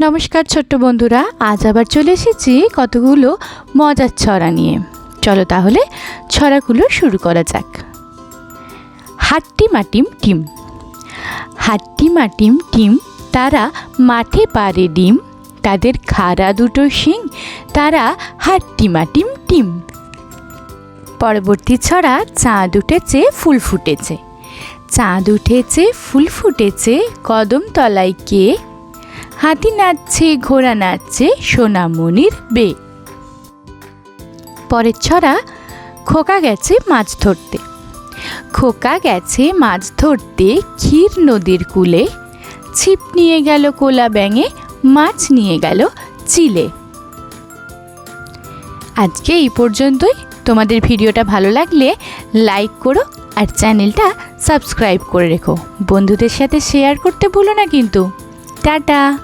নমস্কার ছোট্ট বন্ধুরা, আজ আবার চলে এসেছি কতগুলো মজার ছড়া নিয়ে। চলো তাহলে ছড়াগুলো শুরু করা যাক। হাট্টি মাটিম টিম। হাট্টি মাটিম টিম তারা মাঠে পারে ডিম, তাদের খাড়া দুটো শিং, তারা হাট্টি মাটিম টিম। পরবর্তী ছড়া চাঁদ উঠেছে, ফুল ফুটেছে। চাঁদ উঠেছে, ফুল ফুটেছে, কদম তলায় কে হাতি নাচছে, ঘোড়া নাচছে, সোনামণির বে পরের ছড়া, খোকা গেছে মাছ ধরতে। খোকা গেছে মাছ ধরতে ক্ষীর নদীর কূলে। ছিপ নিয়ে গেল কোলা ব্যাঙে, মাছ নিয়ে গেল চিলে। আজকে এই পর্যন্তই। তোমাদের ভিডিওটা ভালো লাগলে লাইক করো আর চ্যানেলটা সাবস্ক্রাইব করে রেখো। বন্ধুদের সাথে শেয়ার করতে ভুলো না কিন্তু। টাটা!